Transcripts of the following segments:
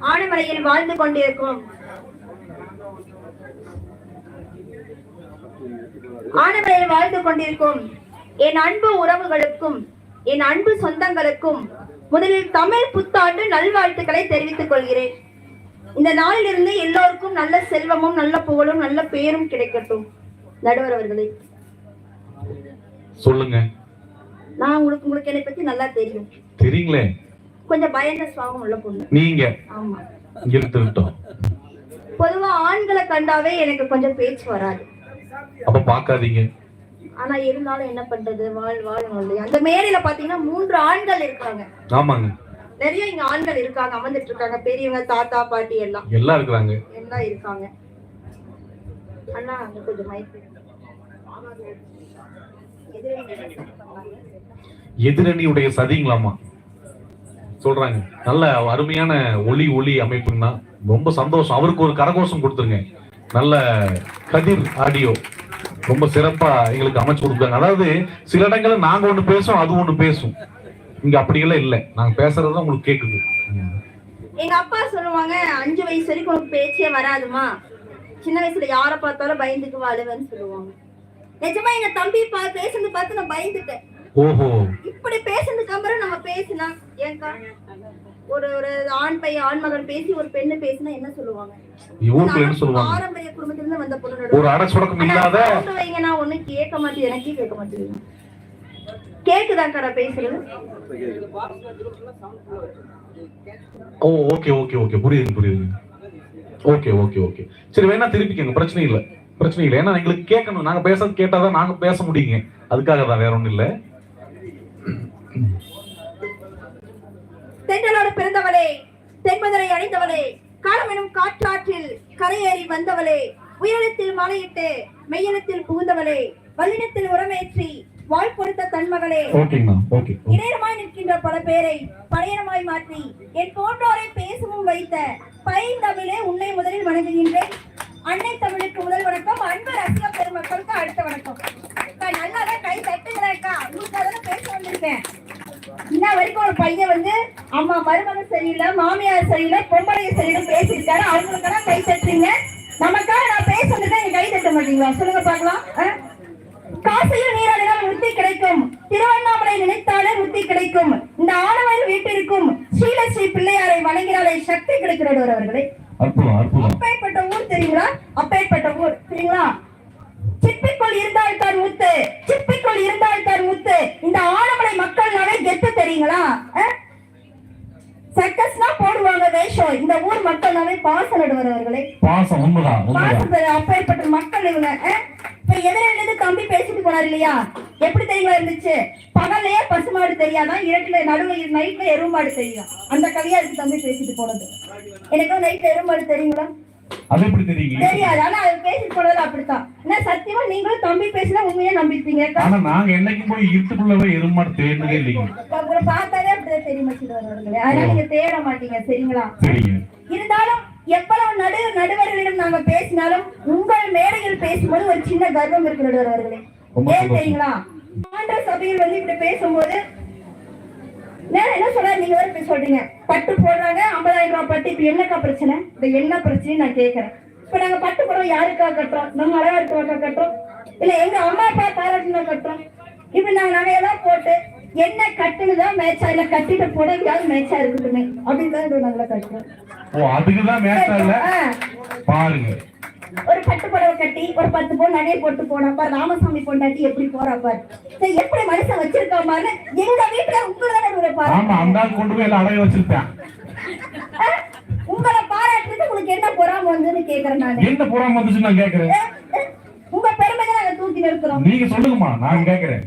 ஆனைமலையில் வாழ்ந்து கொண்டிருக்கும். ஆனைமலையில் வாழ்ந்து கொண்டிருக்கும் என் அன்பு உறவுகளுக்கும் என் அன்பு சொந்தங்களுக்கும் முதலில் தமிழ் புத்தாண்டு நல்வாழ்த்துக்களை தெரிவித்துக் கொள்கிறேன். இந்த நாளிலிருந்து எல்லோருக்கும் நல்ல செல்வமும் நல்ல புகழும் நல்ல பேரும் கிடைக்கட்டும். நடுவர் அவர்களே. சொல்லுங்க. நான் உங்களுக்கு உங்களுக்கு என்னை பத்தி நல்லா தெரியும். தெரியுங்களே. கொஞ்சம் பயந்த சுவாபம் உள்ள பொண்ணு. நீங்க? ஆமா. இருக்கட்டும் பொதுவா ஆண்களை கண்டாவே எனக்கு கொஞ்சம் பேச்சு வராது. அப்ப பாக்காதீங்க ஆனா இருந்தாலும் என்ன பண்றது? வாழ் இல்லையா அந்த மேடையில பாத்தீங்கன்னா மூன்று ஆண்கள் இருக்காங்க. ஆமாங்க. நிறைய இங்க ஆண்கள் இருக்காங்க அமர்ந்துட்டு இருக்காங்க. பெரியவங்க தாத்தா பாட்டி எல்லாம். எல்லாம் இருக்கிறாங்க. எல்லாம் இருக்காங்க. அண்ணா அங்க கொஞ்சம் மைக் எதிரணியுடைய சதிங்களாமா சொல்றாங்க. நல்ல அருமையான ஒளி ஒளி அமைப்புன்னா ரொம்ப சந்தோஷம். அவருக்கு ஒரு கரகோஷம் கொடுத்துருங்க. நல்ல கதிர் ஆடியோ. ரொம்ப சிறப்பா எங்களுக்கு அமைச்சு கொடுத்தாங்க அதாவது சில இடங்கள்ல நாங்க ஒண்ணு பேசும் அது ஒண்ணு பேசும். இங்க அப்படியெல்லாம் இல்லை. நாங்க பேசுறது உங்களுக்கு கேக்குது. எங்க அப்பா சொல்லுவாங்க அஞ்சு வயசு வரைக்கும் உனக்கு பேச்சே வராதுமா. சின்ன வயசுல யார பார்த்தாலும் பயந்துக்கு வாழுவேன்னு சொல்லுவாங்க. நிஜமா எங்க தம்பி பா பேசுறது பார்த்து நான் பயந்துட்டேன். ஓஹோ. இப்படி பேசுனதுக்கு அப்புறம் நம்ம பேசினா ஏங்கா? ஒரு ஒரு ஆண் பையன் ஆண் மகன் பேசி ஒரு பெண்ணு பேசினா என்ன சொல்லுவாங்க? ஊருக்குள்ள என்ன சொல்லுவாங்க? பாரம்பரிய குடும்பத்துல இருந்து வந்த பொண்ணு ஒரு அடச்சுடக்கம் இல்லாத வைங்க நான் ஒண்ணு கேட்க மாட்டேன் எனக்கே கேட்க மாட்டேங்குது கேக்குதான் கடை பேசுறது? Oh okay okay okay. புரியுது புரியுது ஓகே ஓகே ஓகே. சரி வேணா திருப்பிக்கங்க. பிரச்சனை இல்ல. பிரச்சனை இல்லை. ஏன்னா எங்களுக்கு கேட்கணும். நாங்க பேச கேட்டாதான் நாங்க பேச முடியுங்க. அதுக்காக தான் வேற ஒண்ணும் இல்ல. தென்றலோடு பிறந்தவளே தென்மதுரை அடைந்தவளே காலம் எனும் காற்றாற்றில் கரையேறி வந்தவளே உயரத்தில் மலையிட்டு மெய்யனத்தில் புகுந்தவளே வல்லினத்தில் உரமேற்றி வாழ் கொடுத்த தன்மகளே. இடையரமாய் நிற்கின்ற பல பேரை படையரமாய் மாற்றி என் போன்றோரை பேசவும் வைத்த பைந்தமிழே உன்னை முதலில் வணங்குகின்றேன். அன்னை தமிழுக்கு முதல் வணக்கம் அன்பு ரசிக பெருமக்களுக்கு அடுத்த வணக்கம். அக்கா, நல்லாதான் கை தட்டுங்களேக்கா உங்களுக்காக தானே பேச வந்திருக்கேன். இன்ன வரைக்கும் ஒரு பையன் வந்து அம்மா மருமகன் சரியில்லை மாமியார் சரியில்லை பொம்பளைய சரியில்லை பேசியிருக்காரு. அவங்களுக்கெல்லாம் கை தட்டுறீங்க. நமக்காக நான் பேச வந்துட்டா நீங்க கை தட்ட மாட்டீங்களா? சொல்லுங்க பார்க்கலாம்? காசியில் நீராடினால் முத்தி கிடைக்கும். திருவண்ணாமலை நினைத்தாலே முத்தி கிடைக்கும். இந்த ஆனவன் வீட்டிற்கும் ஸ்ரீலஸ்ரீ பிள்ளையாரை வணங்கினாலே சக்தி கிடைக்கிறது அவர்களே. அப்பேற்பட்ட ஊர் தெரியுங்களா? அப்பேற்பட்ட ஊர். தெரியுங்களா சிப்பிக்குள் இருந்தால் தான் முத்து சிப்பிக்குள் இருந்தால் தான் முத்து இந்த ஆனமலை மக்கள்னாலே கெத்து தெரியுங்களா? சர்க்கஸ்னா போடுவாங்க வேஷம். இந்த ஊர் மக்கள்னாலே பாசம் நடுவர்களே பாசம் உண்மைதான் பாசம் அப்பேற்பட்ட மக்கள் இவங்க? இப்ப எதிரிலிருந்து தம்பி பேசிட்டு போனார் இல்லையா? எப்படி தெரியுமா இருந்துச்சு? பகல்லையே பசுமாடு தெரியாதான் இரட்டுல நடுவில் நைட்ல எருமாடு தெரியும். அந்த கதையா இருக்கு தம்பி பேசிட்டு போனது எனக்கும் நைட்ல எருமாடு தெரியுங்களா? அது எப்படி தெரியுங்க? தெரியாது ஆனா அது பேசிட்டு போனது அப்படித்தான். என்ன சத்தியமா நீங்களும் தம்பி பேசினா உண்மையா நம்பிப்பீங்க ஆனா நாங்க என்னைக்கும் போய் இருட்டுக்குள்ளவே எருமாடு தேடினதே இல்லைங்க. உங்களை பார்த்தாலே அப்படிதான் தெரியுமா சிறுவர்களே அதனால நீங்க தேட மாட்டீங்க சரிங்களா? சரிங்க. இருந்தாலும் எவ்வளவு நடு நடுவர்களிடம் நாங்க பேசினாலும் உங்கள் மேடையில் பேசும்போது ஒரு சின்ன கர்வம் இருக்கு நடுவர்களே ரொம்ப ஏன். தெரியுங்களா? மாண்ட சபையில் வந்து இப்படி பேசும்போது நான் என்ன சொல்றாரு நீங்க வேற இப்படி சொல்றீங்க. பட்டு போடுறாங்க ஐம்பதாயிரம் ரூபாய் பட்டு இப்ப என்னக்கா பிரச்சனை? இப்ப என்ன பிரச்சனை நான் கேக்குறேன். இப்ப நாங்க பட்டு புடவை யாருக்கா கட்டுறோம்? நம்ம அழகாட்டுவாக்கா கட்டுறோம்? இல்ல எங்க அம்மா அப்பா பாராட்டுனா கட்டுறோம். இப்ப நாங்க நகையெல்லாம் போட்டு என்ன கட்டுனுதான் மேட்சா இல்ல கட்டிட்ட புடவையாவது மேட்சா இருக்குதுமே அப்படின்னு தான் நாங்களா கட்டுறோம். ஓ அதுக்குதான் மேட்டா இல்ல. பாருங்க. ஒரு பட்டு புடவை கட்டி ஒரு பத்து பவுன் நகையை போட்டு போனப்பா ராமசாமி பொண்டாட்டி எப்படி போறா பாரு. சரி, எப்படி மனுஷன் வச்சிருக்கா பாரு எங்க வீட்டுல உங்களை பாரு கொண்டு போய் அடைய வச்சிருப்பேன். உங்களை பாராட்டுறது உங்களுக்கு என்ன பொறாம வந்துன்னு கேக்குறேன் நானு. என்ன புறம் வந்துச்சு நான் கேக்குறேன். உங்க பெருமை தான் நாங்க தூக்கி நிறுத்துறோம். நீங்க சொல்லுங்கம்மா நான் கேக்குறேன்.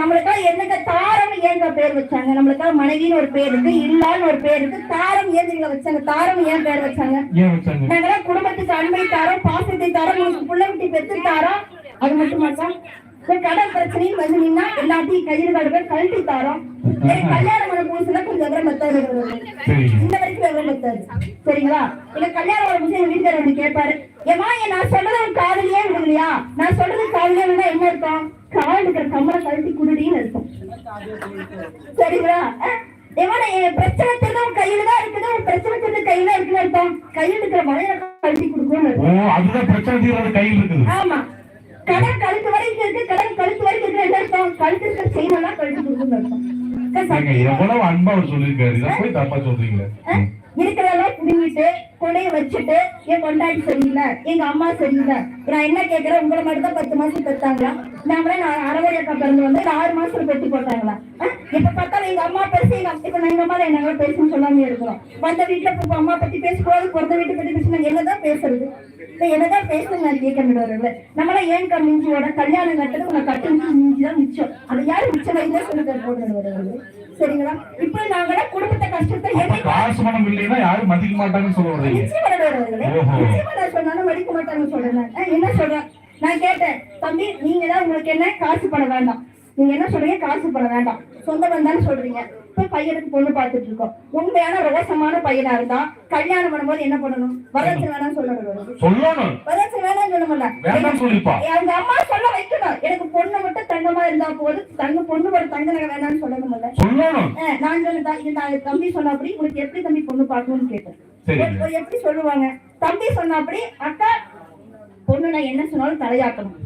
நம்மளுக்கெல்லாம் என்னங்க தாரம் ஏங்க பேர் வச்சாங்க. நம்மளுக்கெல்லாம் மனைவின்னு ஒரு பேர் இருக்கு இல்லான்னு ஒரு பேர் இருக்கு தாரம் ஏன் வச்சாங்க. தாரம் ஏன் பேர் வச்சாங்க? நாங்கெல்லாம் குடும்பத்துக்கு அன்பை தாரோம் பாசத்தை தாரோம் உங்களுக்கு புள்ள விட்டு பெற்று தாரோம். அது மட்டும் மாட்டோம் கடன் பிரச்சனையும் வந்து நின்னா எல்லாத்தையும் கையில் கடுப்பை கழட்டி தாரோம். கல்யாணம் பண்ண புதுசுல கொஞ்சம் விவரம் சரிங்க இந்த வரைக்கும் விவரம் பத்தாது. சரிங்களா? எனக்கு கல்யாணம் பண்ண புதுசு வீட்டுல வந்து கேட்பாரு ஏமா நான் சொல்றது காதலியே விடுங்கலையா நான் சொல்றது காதலியே என்ன அர்த்தம்? கால் இருக்கிற கம்மலை கழட்டி குடுடின்னு அர்த்தம். சரிங்களா? என் பிரச்சனை தெரிஞ்ச உன் கையில தான் இருக்குது உன் பிரச்சனை தெரிஞ்ச கையில இருக்குன்னு அர்த்தம். கையில் இருக்கிற வளையல கழட்டி கொடுக்கணும் ஓ அதுதான் பிரச்சனை தீர்றது கையில் இருக்குது. ஆமா. கடன் கழுத்து வரைக்கும் இருக்கு கடன் கழுத்து வரைக்கும் இருக்கு என்ன அர்த்தம்? கழுத்து இருக்கிற செயின் எல்லாம் கழுத்து கொடுக்கணும் அர்த்தம். எவ்வளவு அன்பா அவர் சொல்லியிருக்காரு. இதை போய் தப்பா சொல்றீங்களே. ம். இருக்கிறதெல்லாம் புடுங்கிட்டு கொடைய வச்சுட்டு என் கொண்டாடி சரியில்லை எங்க அம்மா சரியில்லை நான் என்ன கேட்கிறேன் உங்களை மட்டும் தான் பத்து மாசம் பெற்றாங்களா நாமளே நான் அறவழி அக்கா பிறந்து வந்து நான் ஆறு மாசத்துல பெட்டி போட்டாங்களா? இப்ப பார்த்தாலும் எங்க அம்மா பேசி எங்க அம்மா- இப்ப நான் எங்க அம்மா என்னால பேசணும்னு சொல்லாம இருக்கிறோம். வந்த வீட்டுல இப்ப அம்மா பத்தி பேசக்கூடாது பிறந்த வீட்டை பத்தி பேசினா என்னதான் பேசுறது? இப்ப என்னதான் பேசணும் நான் கேட்க முடியாது நம்மள ஏன் கம்மிஞ்சியோட கல்யாணம் கட்டது உங்களை கட்டு மிஞ்சி தான் மிச்சம். அது யாரு மிச்சம் வைத்தா சொல்லி போடுறது சரிங்களா? இப்ப நாங்கள குடும்பத்தை கஷ்டத்தை காசு பணம் இல்லைன்னா யாரும் மதிக்க மாட்டாங்கன்னு சொல்ல நிச்சயமா சொன்னாலும் மதிக்க மாட்டாங்கன்னு சொல்றேன் என்ன சொல்றேன்? நான் கேட்டேன் தம்பி நீங்க தான் உங்களுக்கு என்ன? காசு பணம் வேண்டாம். நீங்க என்ன சொல்றீங்க? காசு பணம் வேண்டாம். சொந்த பந்தான்னு சொல்றீங்க. பையனுக்கு பொண்ணு பார்த்துட்டு இருக்கோம். உண்மையான ரோசமான பையனா இருந்தா கல்யாணம் பண்ணும்போது என்ன பண்ணணும்? வரதட்சணை வேணாம் சொல்லணும். சொல்லணும். வரதட்சணை வேணாம் சொல்லணும்ல. அவங்க அம்மா சொல்ல வைக்கணும். எனக்கு பொண்ணு மட்டும் தங்கமா இருந்தா போதும். தங்க பொண்ணு ஒரு தங்க நகை வேணாம்னு சொல்லணும்ல. நான் சொன்ன இது நான் தம்பி சொன்னபடி உங்களுக்கு எப்படி தம்பி பொண்ணு பார்க்கணும்னு கேட்டேன். எப்படி சொல்லுவாங்க? தம்பி சொன்னபடி அக்கா பொண்ணு நான் என்ன சொன்னாலும் தலையாட்டணும்.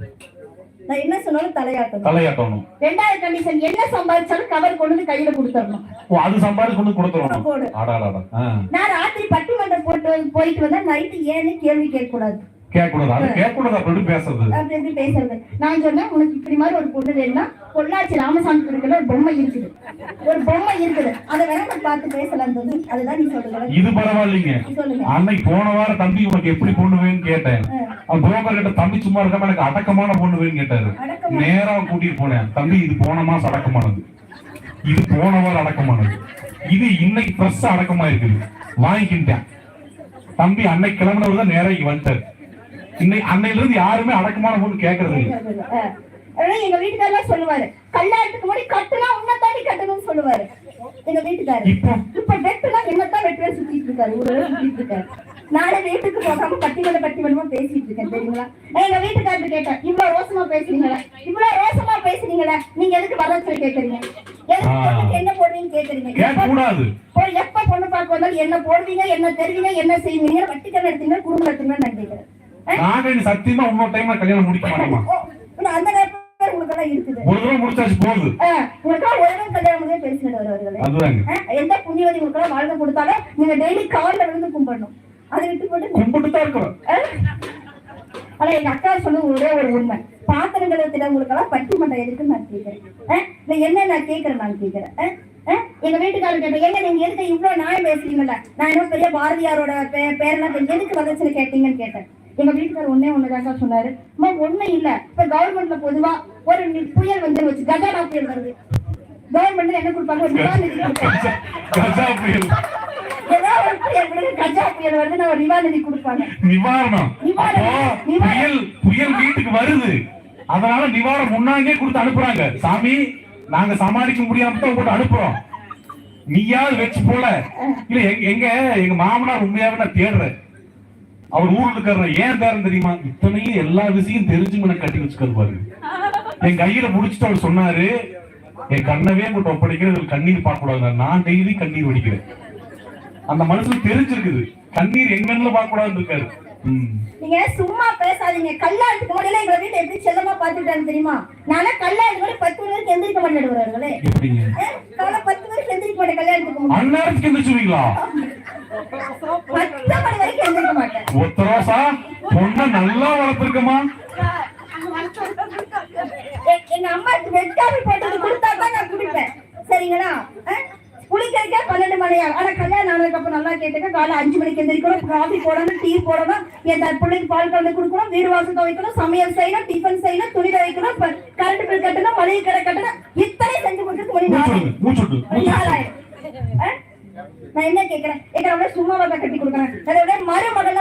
நான் என்ன சொன்னாலும் தலையாட்டணும். தலையாட்டணும். ரெண்டாவது கண்டிஷன் என்ன சம்பாதிச்சாலும் கவர் கொண்டு வந்து கையில கொடுத்துடணும். ஓ அது சம்பாதிச்சு கொண்டு கொடுத்துடணும். போடு. ஆடாடாடா ஆ. நான் ராத்திரி பட்டிமன்றம் போட்டு போயிட்டு வந்தா நைட்டு ஏன்னு கேள்வி கேட்க கூடாது கேட்கக்கூடாது. அது கேட்கக்கூடாது அப்படி பேசுறது. அப்படி எப்படி பேசுறது. நான் சொன்னேன் உனக்கு இப்படி மாதிரி ஒரு பொண்ணு வேணும்னா பொள்ளாச்சி ராமசாமி இருக்கிற ஒரு பொம்மை இருக்குது. ஒரு பொம்மை இருக்குது. அதை வேணா நான் பார்த்து பேசலாம் தம்பி அதுதான் நீ சொல்லுங்க இது பரவாயில்லைங்க. அன்னைக்கு போன வாரம் தம்பி உனக்கு எப்படி பொண்ணு வேணும்னு கேட்டேன். அவன் புரோக்கர் கிட்ட தம்பி சும்மா இருக்காம எனக்கு அடக்கமான பொண்ணு வேணும்னு கேட்டாரு. நேரா கூட்டிட்டு போனேன். தம்பி இது போன மாசம் அடக்கமானது. இது போன வாரம் அடக்கமானது. இது இன்னைக்கு ஃப்ரெஷ் அடக்கமா இருக்குது வாங்கிக்கிட்டேன். தம்பி அன்னைக்கு கிளம்பினவர் தான் நேரா இங்க வந்துட்டாரு. இன்னைக்கு அன்னையில இருந்து யாருமே அடக்கமான பொண்ணு கேட்கறது இல்லை. எங்க வீட்டுக்காரர் சொல்லுவாரு கல்யாணத்துக்கு முன்னாடி கட்டுனா உன்னை தாண்டி கட்டணும்னு சொல்லுவாரு. எங்க வீட்டுக்காரர். இப்போ? வெட்டுனா என்னத்தான் வெட்டுவே சுத்திட்டு இருக்காரு ஒரு சுத்திட்டு இருக்காரு. நானே வீட்டுக்கு போகாம பட்டிமன்ற பட்டிமன்றமா பேசிட்டு இருக்கேன் தெரியுங்களா? எங்க வீட்டுக்காரர் கேட்டேன் இவ்வளவு ரோசமா பேசுறீங்களா இவ்வளவு ரோசமா பேசுறீங்களா நீங்க எதுக்கு வரதட்சணை கேக்குறீங்க? என்ன போடுவீங்கன்னு கேக்குறீங்க? எப்ப- பொண்ணு பார்க்க வந்தாலும் என்ன போடுவீங்க என்ன தெரிவிங்க என்ன செய்வீங்க வட்டிக்கடன் எடுத்தீங்க குடும்பம் எடுத்தீங்க நான் கேக்குறேன் அஹ்? நாங்க சத்தியமா இன்னொரு டைம்ல கல்யாணம் முடிக்க மாட்டோமா அந்த நேரத்துல உங்களுக்கு எல்லாம் இருக்குது. ஒரு தடவை முடிச்சாச்சு போகுது. அஹ், உங்களுக்கெல்லாம் ஒரு கல்யாணம் முடிஞ்சே பேசிட்டு வருவார்களே அதுதாங்க. அஹ், எந்த புண்ணியவதி உங்களுக்கெல்லாம் வாழ்க்கை கொடுத்தாலும் நீங்க டெய்லி காலில் விழுந்து கும்பிடணும். அதை விட்டு போட்டு கும்பிட்டு தான் இருக்கிறோம். அஹ், ஆனா எங்க அக்கா சொன்னது ஒரே ஒரு உண்மை. பாத்திரங்களை உங்களுக்கெல்லாம் பட்டிமன்றம் எதுக்குன்னு நான் கேட்கிறேன். என்ன நான் கேட்கறேன் நான் கேட்கிறேன். எங்க வீட்டுக்காரர் கேட்டேன் எங்க நீங்க எதுக்கு இவ்வளவு நியாயம் பேசுறீங்கல்ல? நான் என்ன பெரிய பாரதியாரோட பேரெல்லாம் எதுக்கு வரதட்சணை கேட்டீங்கன்னு கேட்டேன். எங்க வீட்டுக்காரர் ஒண்ணே ஒண்ணுதான் சொன்னாரு. அம்மா ஒண்ணு இல்ல. இப்ப கவர்மெண்ட்ல பொதுவா ஒரு புயல் வந்து வச்சு கஜானா புயல் வருது. கவர்மெண்ட் என்ன கொடுப்பாங்க? ஒரு நிவாரண கஜா புயல். கஜா புயல் வருது நான் ஒரு நிவாரண கொடுப்பாங்க. நிவாரணம். புயல் புயல் வீட்டுக்கு வருது. அதனால நிவாரணம் முன்னாங்கே கொடுத்து அனுப்புறாங்க. சாமி நாங்க சமாளிக்க முடியாம தான் போட்டு அனுப்புறோம். நீயாவது வச்சு போல? இல்ல எங்க- எங்க எங்க மாமனார் உண்மையாவே நான் தேடுறேன். அவர் ஊர்ல இருக்காரு ஏன் தேர்றேன் தெரியுமா? இத்தனையும் எல்லா விஷயம் தெரிஞ்சும் எனக்கு கட்டி வச்சுக்காரு பாரு. என் கையில முடிச்சுட்டு அவர் சொன்னாரு என் கண்ணவே உங்கள்கிட்ட ஒப்படைக்கிறது கண்ணீர் பார்க்க கூடாது நான் டெய்லி கண்ணீர் வடிக்கிறேன். அந்த மனசுக்கு தெரிஞ்சிருக்குது. கண்ணீர் எங்கன்னு பார்க்க கூடாதுன்னு இருக்காரு. நீங்க சும்மா பேசாதீங்க. கல்யாணத்துக்கு முன்னாடி எங்க வீட்டை எப்படி செல்லமா பாத்துக்கிட்டாங்க தெரியுமா? நானே கல்யாணத்துக்கு முன்னாடி பத்து மணி வரைக்கும் எந்திரிக்க மாட்டேன் காலை பத்து மணிக்கு எந்திரிக்க மாட்டேன் கல்யாணத்துக்கு எந்திரிச்சுவீங்களா பத்து மணி வரைக்கும் எந்திரிக்க மாட்டேன். ஒத்த ரோசா பொண்ணை நல்லா வளர்த்துருக்கமா எ- எங்க அம்மாக்கு வெட்டாமி போட்டு கொடுத்தா தான் நான் குடிப்பேன். சரிங்களா? குளிக்கிறதுக்கே பன்னெண்டு மணி ஆனா கல்யாணம் ஆனதுக்கு அப்புறம் நல்லா கேட்டுக்க காலை அஞ்சு மணிக்கு எந்திரிக்கணும் காஃபி போடணும் டீ போடணும் என் பிள்ளைக்கு பால் கலந்து கொடுக்கணும் வீடு வாசல் துவைக்கணும் சமையல் செய்யணும் டிஃபன் செய்யணும் துணி துவைக்கணும் கரண்ட் பில் கட்டணும் மளிகை கடை கட்டணும் இத்தனை செஞ்சு கொடுத்து மணி நாலாயிரம்? நான் என்ன கேக்குறேன்? எங்க சும்மா வகை கட்டி கொடுக்குறேன். அதோட மருமகள்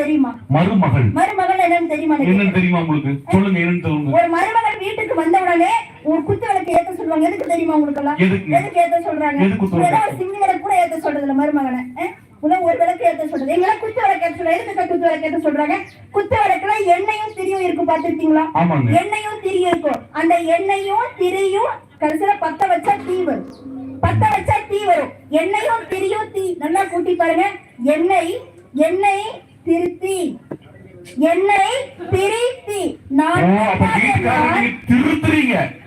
தெரியுமா? மருமகள். மருமகள் என்னன்னு தெரியுமா? என்னன்னு தெரியுமா உங்களுக்கு? சொல்லுங்க என்னன்னு சொல்லுங்க. ஒரு மருமகள் வீட்டுக்கு வந்த உடனே ஒரு குத்து விளக்கு ஏத்த சொல்லுவாங்க. எதுக்கு தெரியுமா உங்களுக்கு எல்லாம் எதுக்கு? ஏத்த சொல்றாங்க? ஏதாவது சிங்கி விளக்கு கூட ஏத்த சொல்றது இல்ல மருமகனை ஒரு விளக்கு ஏத்த சொல்றது. எங்க குத்து விளக்கு ஏத்த சொல்றாங்க எதுக்கு குத்து விளக்கு ஏத்த சொல்றாங்க? குத்து விளக்குல எண்ணெயும் திரியும் இருக்கும். பாத்துருக்கீங்களா எண்ணெயும் திரியும் இருக்கும். அந்த எண்ணெயும் திரியும் கடைசியில பத்த வச்சா தீ வரும். பத்த வச்சா தீ வரும். என்னையும் திரியூத்தி நல்லா கூட்டி பாருங்க. எண்ணெய் எண்ணெய் திருத்தி. எண்ணெய் திருத்தி நான் திருத்துறீங்க.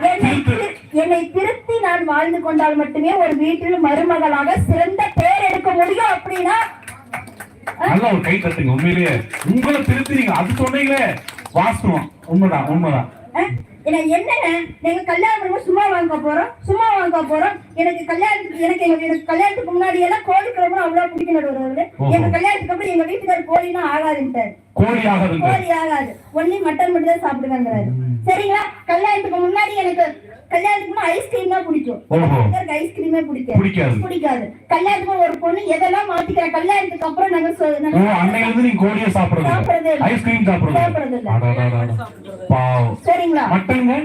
என்னை திரு- என்னை திருத்தி நான் வாழ்ந்து கொண்டால் மட்டுமே ஒரு வீட்டில் மருமகளாக சிறந்த பேர் எடுக்க முடியும் அப்படின்னா? நல்ல ஒரு கை தட்டுங்க உண்மையிலேயே. உங்களை திருத்துறீங்க அது சொன்னீங்களே. வாஸ்தவம். உண்மைதான் உண்மைதான். அஹ், என்ன என்னங்க நீங்க கல்யாணம் சும்மா வாங்க போறோம் சும்மா வாங்க போறோம். எனக்கு கல்யாணத்துக்கு எனக்கு எங்க எனக்கு கல்யாணத்துக்கு முன்னாடி எல்லாம் கோழி குழம்பு அவ்வளவு பிடிக்கும் நடுவது ஓஹோ. எங்க கல்யாணத்துக்கு அப்புறம் எங்க வீட்டுக்காரர் கோழினா ஆகாதுன்ட்டாரு கோழி ஆகாதுங்க. கோழி ஆகாது. ஒன்லி மட்டன் மட்டும் தான் சாப்பிடுங்கிறாரு சரிங்களா? கல்யாணத்துக்கு முன்னாடி எனக்கு கல்யாணத்துக்கு ஐஸ்கிரீம் தான் பிடிக்கும். ஐஸ்கிரீமே பிடிக்காது. பிடிக்காது. கல்யாணத்துக்கு ஒரு பொண்ணு எதெல்லாம் மாத்திக்கிற கல்யாணத்துக்கு அப்புறம் நாங்க சொ- ஓ நாங்க கோழியை சாப்பிடுறது. ஐஸ்கிரீம் சாப்பிடுறது சரிங்களா? மட்டனுங்க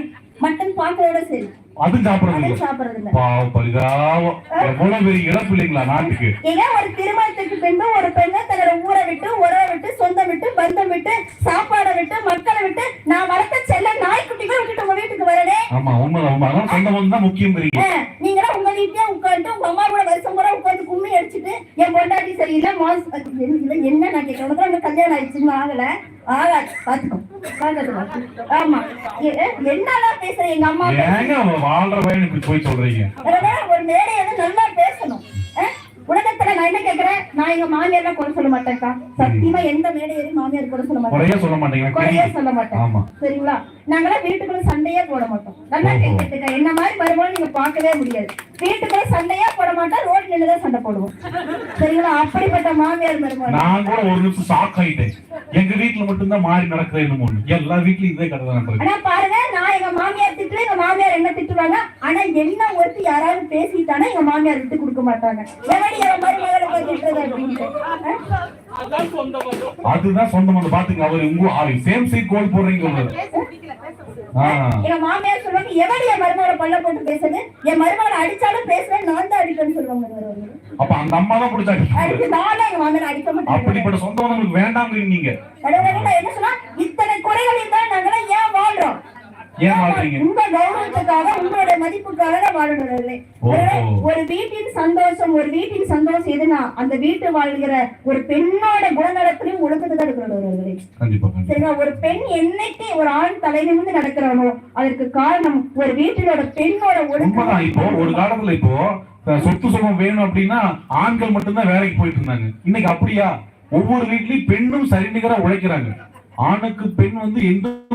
மட்டன் பாக்கிறதோட சரி. அது சாப்பிடுறது அதை இல்ல? சாப்பிடுறது இல்ல. பாவம் பரிதாபம். எவ்வளவு பெரிய இழப்பு இல்லைங்களா நாட்டுக்கு? ஏங்க ஒரு திருமணத்துக்கு பின்பு ஒரு பெண்ணு தன்னோட ஊரை விட்டு உறவை விட்டு சொந்தம் விட்டு பந்தம் விட்டு சாப்பாடை விட்டு மக்களை விட்டு நான் வளர்த்த செல்ல நாய்க்குட்டிகளை விட்டுட்டு உங்க வீட்டுக்கு வரனே ஆமா உண்மைதான் உண்மை. அதான் சொந்த பந்தம் தான் முக்கியம் நீங்களும் உங்க வீட்லயே உட்காந்து உங்க அம்மா கூட வருஷம் பூரா உட்காந்து கும்மி அடிச்சுட்டு என் பொண்டாட்டி சரியில்லை மாஸ் என்ன நான் கேட்கறேன்? உனக்கு கல்யாணம் ஆயிடுச்சுன்னு ஆகல. ஆகாது பாத்துக்கோ ஆமா. எங்க அம்மா வாழ்ற பையன் இப்படி போய் சொல்றீங்க. அதனால ஒரு மேடையை வந்து நல்லா பேசணும்? உலகத்துல நான் என்ன கேக்குறேன் நான் எங்க மாமியார் குறை சொல்ல மாட்டேன்க்கா. சத்தியமா எந்த மேடையிலும் மாமியார் குறை சொல்ல மாட்டேன் குறைய சொல்ல மாட்டேன் சரிங்களா? நாங்களாம் வீட்டுக்குள்ள சண்டையே போட மாட்டோம். நல்லா. கேட்டுக்க என்ன மாதிரி வரும்போது நீங்க பார்க்கவே முடியாது. வீட்டுக்குள்ள சண்டையே போட மாட்டோம் ரோட்ல நின்னுதான் சண்டை போடுவோம். சரிங்களா? அப்படிப்பட்ட மாமியார் மருமகள் நான் கூட ஒரு நிமிஷம் ஷாக் ஆயிட்டேன். எங்க வீட்டுல மட்டும்தான் மாறி நடக்குது என்னமோ எல்லா வீட்லயும் இதே கதை தான் ஆனா பாருங்க. நான் எங்க மாமியார் திட்டுல எங்க மாமியார் என்ன திட்டுவாங்க? ஆனா என்ன ஒருத்தி யாராவது பேசிட்டானா எங்க மாமியார் விட்டு கொடுக்க மாட்டாங்க. எவடி என் மருமகளை போய் திட்டுறது அப்படின்ட்டு? அதுதான் சொந்தம். வந்து பாத்துங்க அவரு உங்க சேம் சைட் கோல் போடுறீங்க. எங்க மாமியார் சொல்லுவாங்க எவடி என் மருமகளை பல்ல போட்டு பேசுது என் மருமகளை அடிச்சாலும் பேசுவேன் நான் தான் அடிப்பேன்னு சொல்லுவாங்க. அப்ப அந்த அம்மா தான் பிடிச்சாங்க அதுக்கு நானும் எங்க மாமியார் அடிக்க மாட்டேன். அப்படிப்பட்ட சொந்தம் உங்களுக்கு வேண்டாங்க நீங்க. என்ன சொன்னா இத்தனை குறைகள் இருந்தா நாங்களாம் ஏன் வாழ்றோம்? ஏன் வாழ்றீங்க? உங்க கௌரவத்துக்காக உங்களுடைய மதிப்புக்காக ஓஹோ. ஒரு வீட்டின் சந்தோஷம் ஒரு வீட்டின் சந்தோஷம் எதுனா அந்த வீட்டு வாழ்கிற ஒரு பெண்ணோட குணநலத்திலையும் இருக்கிறவர்களே சரிங்களா? ஒரு பெண் என்னைக்கு ஒரு ஆண் தலைநிமிர்ந்து நடக்கிறானோ அதற்கு காரணம் ஒரு வீட்டிலோட பெண்ணோட உண்மைதான். இப்போ ஒழுக்கம் ஒரு காலத்துல இப்போ சொத்து சுகம் வேணும் அப்படின்னா ஆண்கள் மட்டும்தான் வேலைக்கு போயிட்டு இருந்தாங்க. இன்னைக்கு அப்படியா? ஒவ்வொரு வீட்லயும் பெண்ணும் சரிநிகரா உழைக்கிறாங்க. ஆணுக்கு பெண் வந்து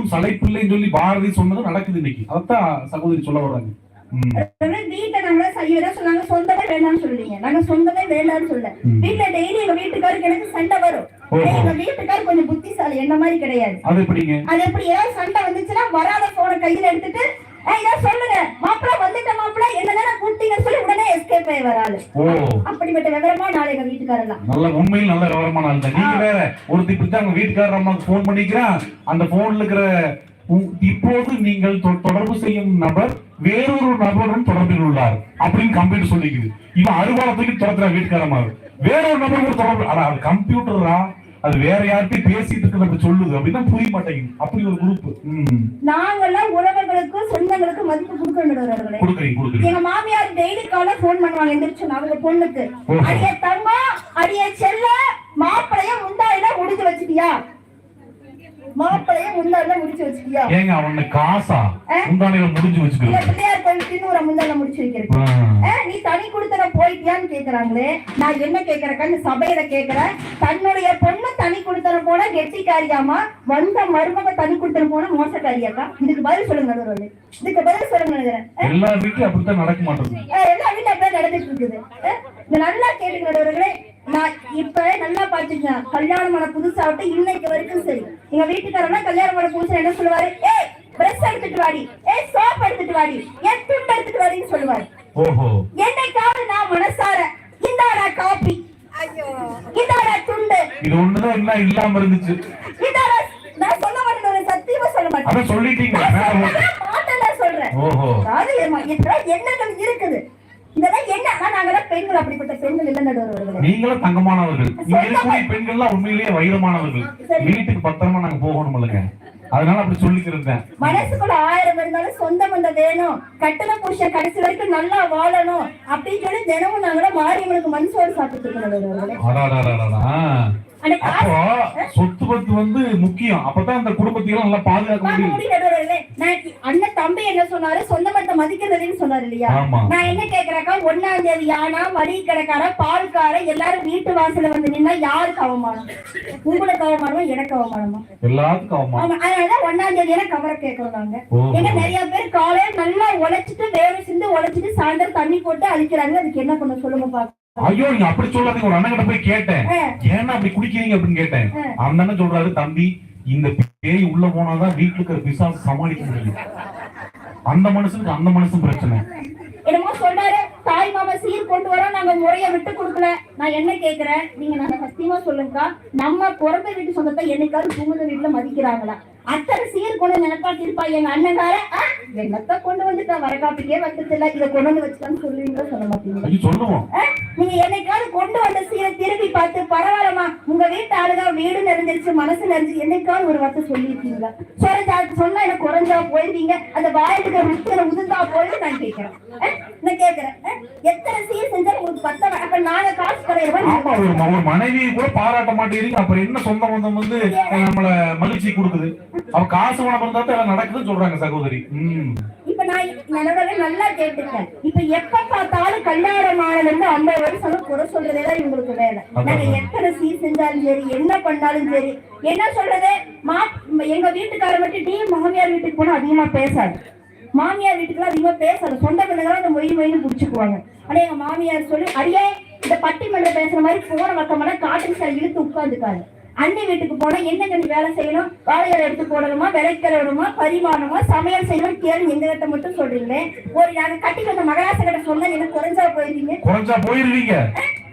எங்கும் சளைப்பில்லைன்னு சொல்லி பாரதி சொன்னது நடக்குது இன்னைக்கு. அதான் சகோதரி சொல்ல வர்றாங்க. வீட்டை சொன்னாங்க. சொந்தமே வேண்டாம்னு சொல்றீங்க நாங்க சொந்தமே வேண்டாம்னு சொல்ல. வீட்டுல டெய்லி எங்க வீட்டுக்காருக்கு எனக்கு சண்டை வரும். எங்க வீட்டுக்காரர் கொஞ்சம் புத்திசாலி. என்ன மாதிரி கிடையாது. அது எப்படிங்க? அது எப்படி ஏதாவது சண்டை வந்துச்சுன்னா வராத போன கையில எடுத்துட்டு "ஏய், இதை சொல்லுங்க. மாப்பிள்ள வந்துட்ட மாப்பிள்ள என்னதானே கூட்டிங்கன்னு சொல்லி உடனே எஸ்கேப் ஆகி வராது ஓ. அப்படிப்பட்ட விவரமா நாளை எங்க வீட்டுக்காரலாம் நல்ல உண்மையில் நல்ல விவரமான ஆள் நீங்க வேற. இப்படித்தான் அவங்க வீட்டுக்காரர் அம்மாவுக்கு போன் பண்ணிக்கிறான் அந்த போன்ல இருக்கிற இப்போது நீங்கள் தொடர்பு செய்யும் நபர் வேறொரு நபருடன் தொடர்பில் உள்ளார் அப்படின்னு கம்ப்யூட்டர் சொல்லிக்குது. இவன் அறுவாலத்துக்கு துரத்துறா வீட்டுக்காரமா வேறொரு நபர் கூட தொடர்பு கம்ப்யூட்டரா அது வேற யார்கிட்டயும் பேசிட்டு இருக்கிறது சொல்லுது. அப்படின்னா புரிய மாட்டேங்குது. அப்படி ஒரு குரூப் நாங்கெல்லாம் உறவுகளுக்கும் சொந்தங்களுக்கு மதிப்பு கொடுக்கணும் எங்க மாமியார் டெய்லி கால போன் பண்ணுவாங்க எந்திரிச்சு அவங்க பொண்ணுக்கு. அடிய தங்கம் அடிய செல்ல மாப்பிளைய முந்தாயில முடிச்சு வச்சுட்டியா? மாப்பிளைய முந்தாயில முடிச்சு வச்சுட்டியா ஏங்க அவனுக்கு காசா? முந்தானையில பிள்ளையார் கோயில் முடிச்சு ஆ. ஆ, நீ தனி கொடுத்தன போயிட்டியான்னு கேக்குறாங்களே. நான் என்ன கேக்குறேன்னு சபையில கேக்குறேன். தன்னுடைய பொண்ணு தனி கொடுத்தன போன கெட்டிக்காரியாமா வந்த மருமக தனி கொடுத்தன போன மோசக்காரியாக்கா. இதுக்கு பதில் சொல்லுங்க நடுவர்களே. இதுக்கு பதில் சொல்லுங்க நினைக்கிறேன் எல்லா வீட்லயும் அப்படித்தான் நடக்க மாட்டேங்குது. எல்லா வீட்டுல அப்படியே நடந்துட்டு இருக்குது. அஹ் இது நல்லா கேட்டுக்க நடுவர்களே. நான் இப்ப நல்லா பாத்துக்கேன் கல்யாணம் பண்ண புதுசாகட்டும் இன்னைக்கு வரைக்கும் சரி. எங்க வீட்டுக்காரனா கல்யாணம் பண்ண புதுசா என்ன சொல்லுவாரு? ஏய் பிரஷ் எடுத்துட்டு வாடி. ஏய் சோப் எடுத்துட்டு வாடி. ஏன் துண்டு எடுத்துட்டு வாடின்னு சொல்லுவாரு. ஓஹோ. என்னைக்காவது நான் மனசார இந்தாடா காப்பி இதாடா துண்டு. இது ஒண்ணுதான் என்ன இல்லாம இருந்துச்சு. இதாடா நான் சொல்ல மாட்டேன் சத்தியமா சொல்ல மாட்டேன். சொல்லிட்டீங்க. மாட்டேன் சொல்றேன். ஓஹோ. இதெல்லாம் எண்ணங்கள் இருக்குது? இதெல்லாம் என்ன ஆனா நாங்கெல்லாம் பெண்கள் அப்படிப்பட்ட பெண்கள் இல்ல நடுவர்களே நீங்களும் தங்கமானவர்கள். இங்க இருக்கக்கூடிய பெண்கள்லாம் உண்மையிலேயே வைரமானவர்கள். வீட்டுக்கு பத்திரமா நாங்க போகணும் இல்லைங்க. அதனால அப்படி சொல்லிக்கிறேன் மனசுக்குள்ள ஆயிரம் இருந்தாலும் சொந்த பந்தம் வேணும். கட்டண புருஷன் கடைசி வரைக்கும் நல்லா வாழணும். அப்படின்னு சொல்லி தினமும் நாங்கள மாரியம்மனுக்கு மண் சோறு சாப்பிட்டு இருக்கோம் அப்போ சொத்து பத்து வந்து முக்கியம். அப்பதான் அந்த குடும்பத்தையும் நல்லா பாதுகாக்க முடியும். அண்ணன் தம்பி என்ன சொன்னாரு? சொந்த பந்தம் மதிக்கிறதுன்னு சொன்னாரு இல்லையா? நான் என்ன கேக்குறேக்கா ஒன்னாம் தேதி ஆனா மளிகை கடைக்கார பால்கார எல்லாரும் வீட்டு வாசல்ல வந்து நின்னா யாருக்கு அவமானம்? உங்களுக்கு அவமானமா எனக்கு அவமானமா? எல்லாத்துக்கும் அவமா ஆமா அதனாலதான் ஒன்னாம் தேதி எல்லாம் கவரை கேட்கறோம் நாங்க. எங்க நிறைய பேர் காலையில நல்லா உழைச்சிட்டு வேலை செஞ்சு உழைச்சிட்டு சாயந்தரம் தண்ணி போட்டு அழிக்கிறாங்க. அதுக்கு என்ன பண்ண சொல்லுங்க பாக்க ஐயோ நீங்க அப்படி சொல்லாதீங்க. ஒரு அண்ணன் போய் கேட்டேன். ஏன்னா அப்படி குடிக்கிறீங்க அப்படின்னு கேட்டேன். அந்த அண்ணன் சொல்றாரு தம்பி இந்த பேய் உள்ள போனாதான் வீட்டுல இருக்கிற பிசாசு சமாளிக்க முடியும். அந்த மனுஷனுக்கு அந்த மனுஷன் பிரச்சனை. என்னமோ சொன்னாரு தாய் மாமா சீர் கொண்டு வரோம் நாங்க முறைய விட்டு கொடுக்கல. நான் என்ன கேக்குறேன்? நீங்க நாங்க சத்தியமா சொல்லுங்கக்கா. நம்ம பிறந்த வீட்டு சொந்தத்தை என்னைக்காவது புகுந்த வீட்டுல மதிக்கிறாங்களா? அத்தனை சீர் கொண்டு நினைப்பாட்டி இருப்பா எங்க அண்ணங்கார ஆ, என்னத்த கொண்டு வந்துட்டா? வரக்காப்பிக்கே வந்தது இல்ல இதை கொண்டு வந்து வச்சுட்டான்னு சொல்லுவீங்களோ சொல்ல மாட்டீங்க சொல்லுவோம். நீங்க என்னைக்காவது கொண்டு வந்த சீரை திருப்பி பார்த்து பரவாயில்லமா உங்க வீட்டு ஆளுங்க வீடு நிறைஞ்சிருச்சு மனசு நிறைஞ்சு என்னைக்காவது ஒரு வார்த்தை சொல்லியிருக்கீங்களா? சொரஞ்சா சொன்னா எனக்கு குறைஞ்சா போயிருவீங்க? அந்த வாயிலுக்கு ருத்திர உதிர்ந்தா போயிட்டு நான் கேட்கிறேன். நான் கேட்கிறேன். எத்தனை சீர் செஞ்சா உங்களுக்கு பத்த அப்ப நாங்க காசு கிடையாது ஒரு ஒரு மனைவி கூட பாராட்ட மாட்டேங்கிறீங்க. அப்புறம் என்ன சொந்த பந்தம் வந்து நம்மள மகிழ்ச்சி கொடுக்குது? அவ காசு இருந்தா தான் எல்லாம் நடக்குதுன்னு சொல்றாங்க சகோதரி. இப்ப நான் நிலவரை நல்லா கேட்டுட்டேன் இப்ப எப்ப பார்த்தாலும் கல்யாணம் ஆனதுல இருந்து ஐம்பது வருஷம் குறை சொல்றதே தான் இவங்களுக்கு வேலை. நாங்க எத்தனை சீர் செஞ்சாலும் சரி என்ன பண்ணாலும் சரி என்ன சொல்றது? மா எங்க வீட்டுக்காரர் மட்டும் டீ மாமியார் வீட்டுக்கு போனா அதிகமா பேசாது. மாமியார் வீட்டுக்குலாம் அதிகமா பேசாது. சொந்த பிள்ளைங்களாம் அந்த மொய் மொயின்னு புடிச்சுக்குவாங்க. ஆனா எங்க மாமியார் சொல்லி அடியே இந்த பட்டிமன்றம் பேசுற மாதிரி போன பக்கமெல்லாம் காட்டன் சார் இழுத்து உட்காந்துக்காரு அண்ணி வீட்டுக்கு போனா என்னங்க நீ வேலை செய்யணும்? வாழையில எடுத்து போடணுமா? விளைக்கலணுமா பரிமாணமா சமையல் செய்யணும் கேள்வி எங்க கிட்ட மட்டும் சொல்றீங்களே. ஒரு நாங்க கட்டி வந்த மகராச கிட்ட சொன்னா எனக்கு குறைஞ்சா போயிருவீங்க குறைஞ்சா போயிருவீங்க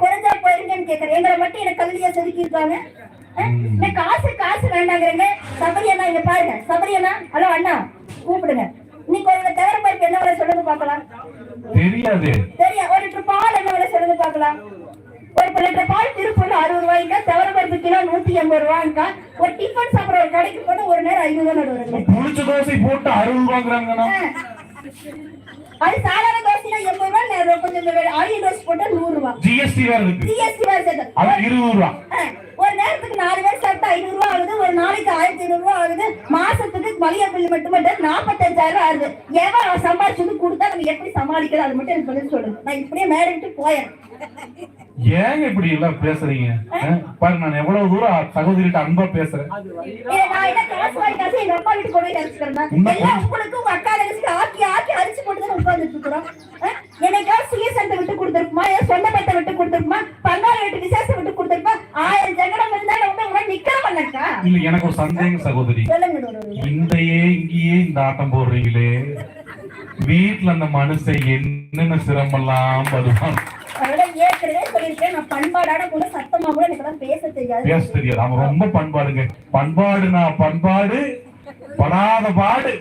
குறைஞ்சா போயிருங்கன்னு கேக்குறேன். எங்களை மட்டும் எனக்கு கல்வியா செதுக்கி இருக்காங்க காசு காசு வேண்டாங்கிறேங்க. சபரி அண்ணா இங்க பாருங்க. சபரி அண்ணா ஹலோ அண்ணா கூப்பிடுங்க. இன்னைக்கு ஒரு தவிர பருப்பு என்ன விலை சொல்லுங்க பார்க்கலாம்? தெரியாது. சரியா ஒரு லிட்டர் பால் என்ன விலை சொல்லுங்க பார்க்கலாம்? லிட்டர் பால் திருப்பூர்ல அறுபது ரூபாய்க்கா தவிர பருப்பு கிலோ நூத்தி எண்பது ரூபாய்க்கா ஒரு டிஃபன் சாப்பிட ஒரு கடைக்கு போனா ஒரு நேரம் ஐநூறு ரூபாய் வருது புளிச்ச தோசை போட்டு அறுபது ரூபாங்கிறாங்கண்ணா அது சாதாரண தோசைனா எண்பது ரூபாய் கொஞ்சம் ஆயில் தோசை போட்டா நூறு ரூபாய். ஜிஎஸ்டி வேற இருக்கு. ஜிஎஸ்டி வேற சேர்த்து. அது இருபது ரூபா. ஆ, ஒரு நேரத்துக்கு நாலு பேர் சாப்பிட்டா ஐநூறு ரூபா ஆகுது. ஒரு நாளைக்கு ஆயிரத்தி ஐநூறு ரூபா ஆகுது. மாசத்துக்கு மளிகை பில் மட்டும் மட்டும் நாற்பத்தஞ்சாயிரம் ரூபா ஆகுது. எவன் சம்பாதிச்சு கொடுத்தா நம்ம எப்படி சமாளிக்கிறது அது மட்டும் எனக்கு சொல்லுங்க. நான் இப்படியே மேடை விட்டு போயேன். ஏங்க இப்படி எல்லாம் பேசுறீங்க? பாருங்க நான் எவ்வளவு தூரம் சகோதரிட்ட அன்பா பேசுறேன். எல்லாம் விட்டு கொடுத்துருக்குமா? ஏன் சொந்த பத்தை விட்டு கொடுத்துருக்குமா? பங்காளி வீட்டு விசேஷம் விட்டு கொடுத்துருப்பா ஆயிரம் ஜகடம் உங்களை நிக்கிற பண்ணக்கா இல்ல எனக்கு ஒரு சந்தேகம் சகோதரி. இந்தையே இங்கேயே இந்த ஆட்டம் போடுறீங்களே? வீட்டுல அந்த மனுஷன் என்னென்ன சிரமம்லாம் படுவான்? அதோட ஏற்கனவே சொல்லியிருக்கேன். நான் பண்பாடாட கூட சத்தமா கூட எனக்கு பேச தெரியாது. பேச தெரியாது. அவன் ரொம்ப பண்பாடுங்க. பண்பாடுனா பண்பாடு படாத பாடு.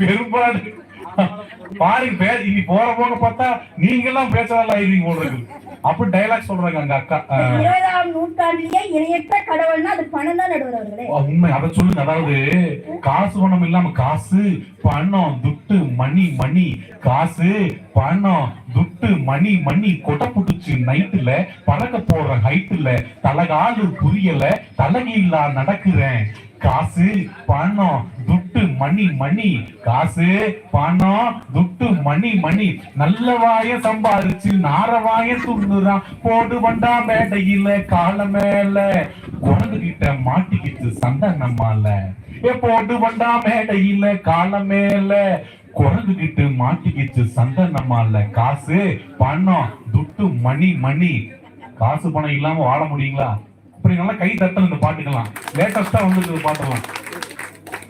பெரும்பாடு. பாருங்க பே இனி போற போக பார்த்தா நீங்க எல்லாம் பேசலாம் ஆயிருவீங்க போடுறது அப்படி டைலாக் சொல்றாங்க அங்க அக்கா. இருபதாம் நூற்றாண்டிலேயே இணையற்ற கடவுள்னா அது பணம் தான் நடுவர் அவர்களே. உண்மை. அதை சொல்லுங்க. அதாவது காசு பணம் இல்லாம காசு பணம் துட்டு மணி மணி. காசு பணம் துட்டு மணி மணி கொட்டை புட்டுச்சு நைட்டுல பறக்க போற ஹைட்டுல தலகாலு புரியல தலகில்லா நடக்கிறேன். காசு பணம் துட்டு மணி மணி. காசு பணம் துட்டு மணி மணி. நல்லவாய சம்பாரிச்சு நாரவாய துண்ணுறான் போடு வண்டா மேடையில கால மேல. குரங்கு கிட்ட மாட்டிக்கிட்டு சண்டை நம்மால ஏ போட்டு வண்டா மேடையில கால மேல. குரங்கு கிட்ட மாட்டிக்கிச்சு சண்டை நம்மால காசு பணம் துட்டு மணி மணி. காசு பணம் இல்லாம வாழ முடியுங்களா? அப்படி நல்லா கை தட்டணும் இந்த பாட்டுக்கெல்லாம். லேட்டஸ்டா வந்து பாட்டுலாம்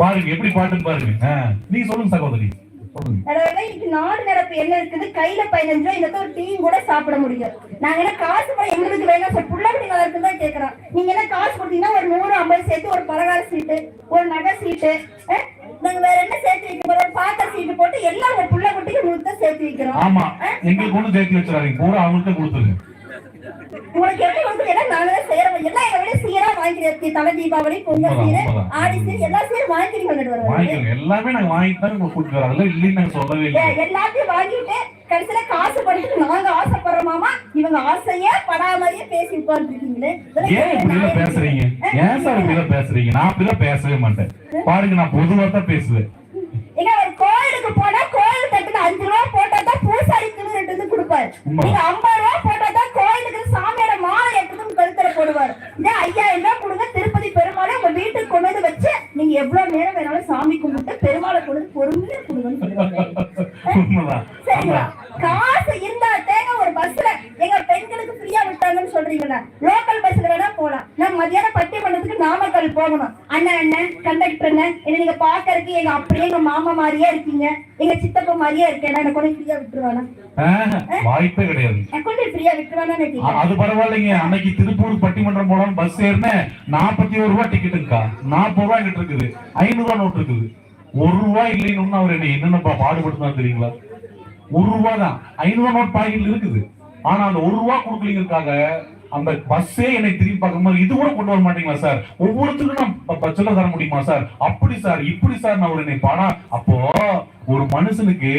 பாருங்க எப்படி பாட்டுன்னு பாருங்க. ஆ, நீங்க சொல்லுங்க சகோதரி. சொல்லுங்க. நடுவர்களே இன்னைக்கு நாடு நடப்பு என்ன இருக்குது? கையில பதினஞ்சு ரூபாய் இந்த ஒரு டீ கூட சாப்பிட முடியும் நாங்க என்ன காசு பணம் எங்களுக்கு வேணாம் சார். புள்ளபடி நல்லா இருக்குன்னு தான் கேக்குறோம் நீங்க என்ன காசு கொடுத்தீங்கன்னா ஒரு நூறு ஐம்பது சேர்த்து ஒரு பலகார சீட்டு ஒரு நகை சீட்டு நாங்க வேற என்ன சேர்த்து வைக்க போறோம்? பாத்திர சீட்டு போட்டு எல்லாம் ஒரு புள்ள குட்டிக்கு தான் சேர்த்து வைக்கிறோம். ஆமா. எங்களுக்கு ஒண்ணு சேர்த்து வச்சிடாதீங்க. பூரா அவங்கள்ட்ட கொடுத்துருங்க. உங்களுக்கு எப்படி கொடுக்குறது எல்லாம் நாங்க தான் செய்யறோம். எல்லாம் எங்க விட சீரா வாங்கிக்கிறேன் தலை தீபாவளி பொங்கல் சீர். ஆடி சீர் எல்லா சீரும் வாங்கிட்டு வந்துட்டு வருவாங்க வாங்கிக்கோங்க. எல்லாமே நாங்க வாங்கிட்டு தான் உங்களுக்கு கொடுக்குறோம். அதெல்லாம் இல்லைன்னு நாங்க சொல்லவே இல்லை எல்லாத்தையும் வாங்கிட்டு கடைசியில காசு படிச்சுட்டு நாங்க ஆசைப்படுறோமாமா இவங்க ஆசையே படாமலே பேசி உட்கார்ந்துருக்கீங்களே. ஏன் இப்படி எல்லாம் பேசுறீங்க? ஏன் சார் இப்படி எல்லாம் பேசுறீங்க? நான் எல்லாம் பேசவே மாட்டேன். பாருங்க நான் பொதுவா தான் பேசுவேன். ஏங்க ஒரு கோயிலுக்கு போனா கோயில் தட்டுல அஞ்சு ரூபா போட்டா தான் பூசாரி திருட்டு வந்து கொடுப்பாரு. நீங்க ஐம்பது ரூபா போட்டா தான் கோயிலுக்கு சாமியோட மாலை எடுத்து கழுத்துல போடுவாரு. இதே ஐயாயிரம் ரூபாய் கொடுங்க திருப்பதி பெருமாளை உங்க வீட்டுக்கு கொண்டு வந்து வச்சு நீங்க எவ்வளவு நேரம் வேணாலும் சாமி கும்பிட்டு பெருமாளை கொண்டு பொறுமையா கொடுங்கன்னு சொல்லுவாங்க சரிங்களா? காசு இருந்தா தேங்க ஒரு பஸ்ல எங்க பெண்களுக்கு ஃப்ரீயா விட்டாங்கன்னு சொல்றீங்களா. லோக்கல் பஸ்ல வேணா போலாம். நான் மதியானம் பட்டிமன்றத்துக்கு நாமக்கல் போகணும். அண்ணன் அண்ணன் கண்டக்டர் என்ன என்ன நீங்க பாக்கறதுக்கு எங்க அப்படியே எங்க மாமா மாதிரியே இருக்கீங்க. எங்க சித்தப்பா மாதிரியே இருக்கேன் எனக்கு கொண்டு ஃப்ரீயா விட்டுருவானா? வாய்ப்பே கிடையாது. கொண்டு ஃப்ரீயா விட்டுருவானா அது பரவாயில்லைங்க. அன்னைக்கு திருப்பூர் பட்டிமன்றம் போலாம் பஸ் ஏறினேன். நாற்பத்தி ஒரு ரூபாய் டிக்கெட்டுங்கக்கா நாற்பது ரூபாய் கிட்ட இருக்குது. ஐநூறு ரூபாய் நோட்டு இருக்குது. ஒரு ரூபாய் இல்லைன்னு அவர் என்ன என்னென்ன பாடுபடுத்தினா தெரியுங்களா? ஒரு ரூபா தான். ஐநூறு நோட் பாக்கெட்ல இருக்குது. ஆனா அந்த ஒரு ரூபா கொடுக்கலீங்கக்காக அந்த பஸ்ஸே என்னை திரும்பி பார்க்கும்போது இது கூட கொண்டு வர மாட்டீங்களா சார்? ஒவ்வொருத்தருக்கும் நான் சொல்ல தர முடியுமா சார்? அப்படி சார் இப்படி சார் நான் ஒரு என்னை பாடா அப்போ ஒரு மனுஷனுக்கு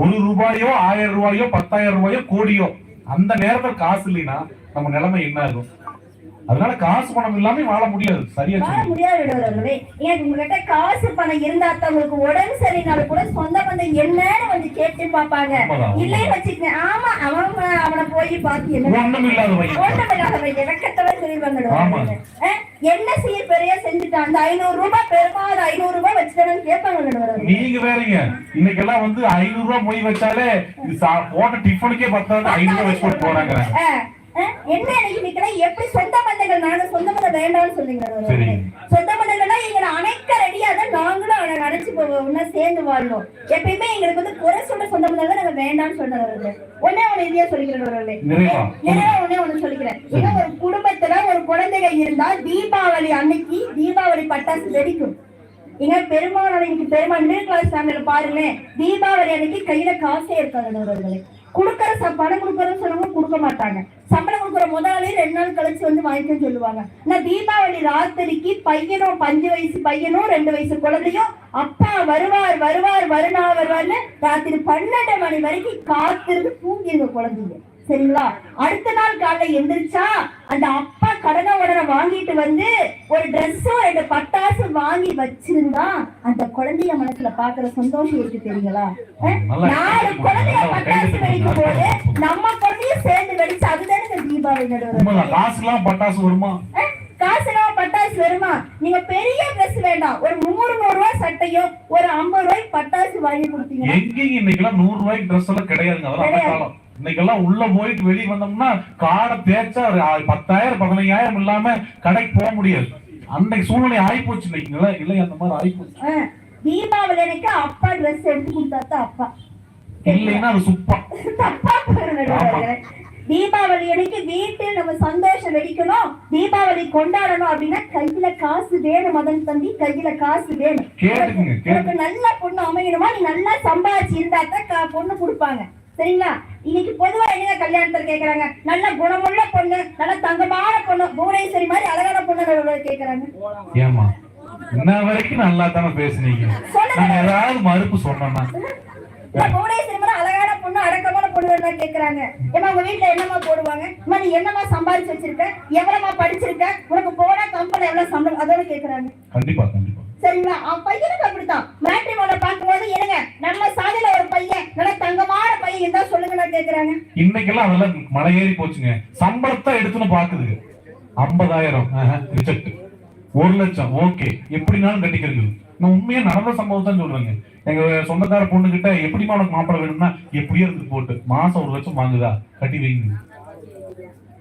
ஒரு ரூபாயோ ஆயிரம் ரூபாயோ பத்தாயிரம் ரூபாயோ கோடியோ அந்த நேரத்தில் காசு இல்லைன்னா நம்ம நிலைமை என்ன ஆகும்? அதனால காசு பணம் இல்லாம வாழ முடியாது. சரியா வாழ முடியாது ஏன் உங்ககிட்ட காசு பணம் இருந்தா தான் உங்களுக்கு உடம்பு சரினாலும் கூட சொந்த பந்தம் என்னன்னு வந்து கேட்டு பாப்பாங்க இல்லைன்னு வச்சுக்கங்க. ஆமா அவன் அவனை போய் பார்த்து என்ன ஒண்ணும் இல்லாத சொல்லிடுவாங்க. அஹ், என்ன சீர் பெரிய செஞ்சுட்டான்? அந்த ஐநூறு ரூபாய் பெருமா அது ஐநூறு ரூபாய் வச்சுட்டானு கேட்பாங்க நீங்க வேறீங்க. இன்னைக்கெல்லாம் வந்து ஐநூறு ரூபாய் மொய் வச்சாலே போட்ட டிஃபனுக்கே பத்தாவது ஐநூறு ரூபாய் வச்சு போட்டு போறாங்க என்ன இன்னைக்கு நிக்கலாம் எப்படி சொந்த பந்தங்கள் நாங்க சொந்த பந்தம் வேண்டாம்னு. சரி. சொந்த பந்தங்கள்லாம் எங்களை அணைக்க ரெடியா தான் நாங்களும் போவோம் ஒன்னா சேர்ந்து வாழணும். எப்பயுமே எங்களுக்கு வந்து குறை சொல்ற சொந்த பந்தங்கள் நாங்க வேண்டாம்னு சொன்னவர்கள் ஒன்னே ஒண்ணு இதையா நிறைவா நிறைய ஒண்ணே ஒண்ணு சொல்லிக்கிறேன். இன்னும் ஒரு குடும்பத்துல ஒரு குழந்தைகள் இருந்தா தீபாவளி அன்னைக்கு தீபாவளி பட்டாசு வெடிக்கும். இங்க பெருமாள் அன்னைக்கு பெருமாள் மிடில் கிளாஸ் ஃபேமிலியில பாருங்களேன் தீபாவளி அன்னைக்கு கையில காசே இருக்காது நண்பர்களே கொடுக்கற பணம் கொடுக்கறன்னு சொன்னவங்க கொடுக்க மாட்டாங்க. சம்பளம் கொடுக்குற முதலாளி ரெண்டு நாள் கழிச்சு வந்து வாங்கிக்க சொல்லுவாங்க. நான் தீபாவளி ராத்திரிக்கு பையனும் பஞ்சு வயசு பையனும் ரெண்டு வயசு குழந்தையும் அப்பா வருவார் வருவார் வருணா வருவார்னு ராத்திரி பன்னெண்டு மணி வரைக்கும் காத்திருந்து தூங்கிருங்க குழந்தைங்க. சரிங்களா? அடுத்த நாள் காலைல எந்திரிச்சா அந்த அப்பா கடனை உடனே வாங்கிட்டு வந்து ஒரு ட்ரெஸ்ஸும் ரெண்டு பட்டாசும் வாங்கி வச்சிருந்தா அந்த குழந்தைய மனசுல பாக்குற சந்தோஷம் இருக்கு தெரியுங்களா? நாலு குழந்தைய பட்டாசு வெடிக்கும் போது. நம்ம குழந்தையும் சேர்ந்து வெடிச்சு அதுதானே இந்த தீபாவளி எல்லாம் பட்டாசு வருமா? காசுனா பட்டாசு வருமா? நீங்க பெரிய ட்ரெஸ் வேண்டாம். ஒரு நூறு நூறு ரூபாய் சட்டையும் ஒரு ஐம்பது ரூபாய்க்கு பட்டாசு வாங்கி கொடுத்தீங்கன்னா எங்கேயும் இன்னைக்கெல்லாம் நூறு ரூபாய்க்கு ட்ரெஸ் எல்லாம் கிடையாதுங்க. காலம் இன்னைக்கெல்லாம் உள்ள போயிட்டு வெளியே வந்தோம்னா காடை தேய்ச்சா ஒரு பத்தாயிரம் பதினையாயிரம் இல்லாம கடைக்கு போக முடியாது. அன்னைக்கு சூழ்நிலை ஆயிப்போச்சு இன்னைக்குங்களா இல்லை அந்த மாதிரி ஆயிப்போச்சு. தீபாவளி அன்னைக்கு அப்பா ட்ரெஸ் எடுத்து கொடுத்தா தான் அப்பா. இல்லைன்னா அது சுப்பா. தப்பா. தீபாவளி அன்னைக்கு வீட்டில் நம்ம சந்தோஷம் வெடிக்கணும். தீபாவளி கொண்டாடணும் அப்படின்னா கையில காசு வேணும் மதன் தம்பி. கையில காசு வேணும். உனக்கு நல்ல பொண்ணு அமையணுமா? நீ நல்லா சம்பாதிச்சு இருந்தா தான் பொண்ணு கொடுப்பாங்க. சரிங்களா? இன்னைக்கு பொதுவா என்ன கல்யாணத்துல கேக்குறாங்க? நல்ல குணமுள்ள பொண்ணு நல்ல தங்கமான பொண்ணு புவனேஸ்வரி மாதிரி அழகான பொண்ணு கேக்குறாங்க. ஏமா இன்ன வரைக்கும் நல்லா தானே பேசுனீங்க நான் ஏதாவது மறுப்பு சொன்னேன்னா? இல்ல, புவனேஸ்வரி மாதிரி அழகான பொண்ணு அடக்கமான பொண்ணு தான் கேக்குறாங்க. ஏமா உங்க வீட்டுல என்னமா போடுவாங்க? அம்மா நீ என்னமா சம்பாதிச்சு வச்சிருக்க? எவ்வளவுமா படிச்சிருக்க? உனக்கு போனா கம்பெனி எவ்வளவு சம்பளம்? அதோட கேக்குறாங்க. கண்டிப்பா. சரிங்களா? அவன் பையனுக்கு அப்படித்தான் மேட்ரிமோல பார்க்கும்போது என்னங்க நம்ம சாதியில ஒரு பையன் நல்ல தங்கமான பையன் இருந்தா சொல்லுங்க நான் கேக்குறாங்க. இன்னைக்கெல்லாம் அதெல்லாம் மலை ஏறி போச்சுங்க. சம்பளத்தை எடுத்துன்னு பாக்குதுங்க ஐம்பதாயிரம். ரிஜெக்ட் ஒரு லட்சம். ஓகே எப்படினாலும் கட்டிக்கிறது நான் உண்மையா நடந்த சம்பவம் தான் சொல்றேங்க. எங்க சொந்தக்கார பொண்ணு கிட்ட எப்படிமா உனக்கு மாப்பிள்ள வேணும்னா எப்படியோ இருக்கு போட்டு மாசம் ஒரு லட்சம் வாங்குதா? கட்டி வைங்க.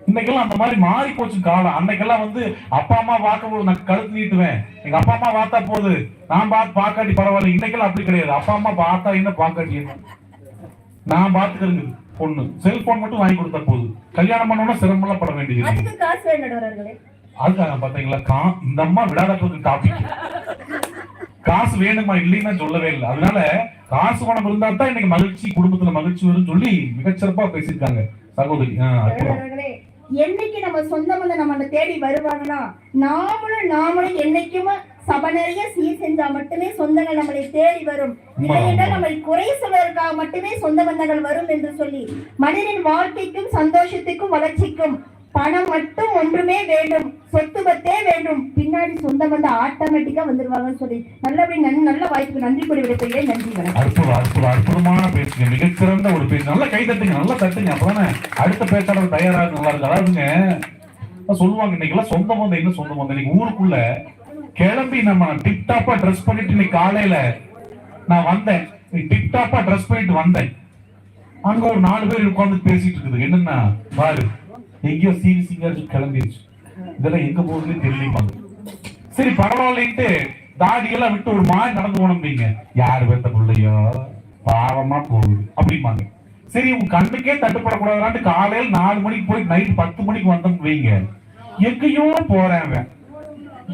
இன்னைக்கெல்லாம் அந்த மாதிரி மாறி போச்சு காலம். அன்னைக்கெல்லாம் வந்து அப்பா அம்மா பார்க்க போது நான் கழுத்து நீட்டுவேன். எங்க அப்பா அம்மா பார்த்தா போது நான் பார்த்து பார்க்காட்டி பரவாயில்ல. இன்னைக்கெல்லாம் அப்படி கிடையாது. அப்பா அம்மா பார்த்தா என்ன பார்க்காட்டி நான் பாத்துக்கிறது பொண்ணு. செல்போன் மட்டும் வாங்கி கொடுத்தா போதும். கல்யாணம் பண்ணோம்னா சிரமம்லாம் பட வேண்டியது அதுக்காக பாத்தீங்களா? கா இந்த அம்மா விடாத டாபிக் காசு வேணுமா இல்லைன்னா சொல்லவே இல்லை. அதனால காசு பணம் இருந்தா தான் இன்னைக்கு மகிழ்ச்சி குடும்பத்துல மகிழ்ச்சி வரும்னு சொல்லி மிகச்சிறப்பா பேசியிருக்காங்க சகோதரி. ஆ, அற்புதம் நடுவர்களே என்னைக்கு நம்ம சொந்தம் வந்து நம்மளை தேடி வருவாங்கன்னா நாமளும் நாமளும் என்னைக்குமே சபை நிறைய சீர் செஞ்சா மட்டுமே சொந்தங்கள் நம்மளை தேடி வரும். இல்லை என்றால் நம்மளை குறை சொல்வதற்காக மட்டுமே சொந்த பந்தங்கள் வரும் என்று சொல்லி மனிதனின் வாழ்க்கைக்கும் சந்தோஷத்துக்கும் வளர்ச்சிக்கும் பணம் மட்டும் ஒன்றுமே வேண்டும். சொத்து பத்தே வேண்டும். பின்னாடி சொந்த வந்து ஆட்டோமேட்டிக்கா வந்துருவாங்கன்னு சொல்லி நல்லபடி நன் நல்ல வாய்ப்புக்கு நன்றி கூறி விடைபெறுகிறேன். நன்றி அற்புதம் அற்புதம் அற்புதமான பேச்சுங்க மிகச்சிறந்த ஒரு பேச்சு. நல்லா கை தட்டுங்க நல்லா தட்டுங்க. அப்பதானே அடுத்த பேச்சாளர் தயாராக நல்லா இருக்கு. அதாவதுங்க சொல்லுவாங்க இன்னைக்கு சொந்த பந்தம் என்ன சொந்த பந்தம் இன்னைக்கு ஊருக்குள்ள கிளம்பி நம்ம டிப்டாப்பா ட்ரெஸ் பண்ணிட்டு இன்னைக்கு காலையில நான் வந்தேன். டிப்டாப்பா ட்ரெஸ் பண்ணிட்டு வந்தேன். அங்க ஒரு நாலு பேர் உட்காந்து பேசிட்டு இருக்குது. என்னன்னா பாரு எங்கேயோ சீரி சிங்கர் கிளம்பிருச்சு. இதெல்லாம் எங்க போகுதுன்னு தெரியலையுமாங்க சரி பரவாயில்லைன்ட்டு தாடியெல்லாம் விட்டு ஒரு மாதிரி நடந்து போனோம்பீங்க யாரு பெத்த பிள்ளையோ? பாவமா போகுது. அப்படிம்பாங்க. சரி உங்க கண்ணுக்கே தட்டுப்படக்கூடாதான்ட்டு காலையில் நாலு மணிக்கு போய் நைட் பத்து மணிக்கு வந்தோம் வைங்க. எங்கேயோ போறேன்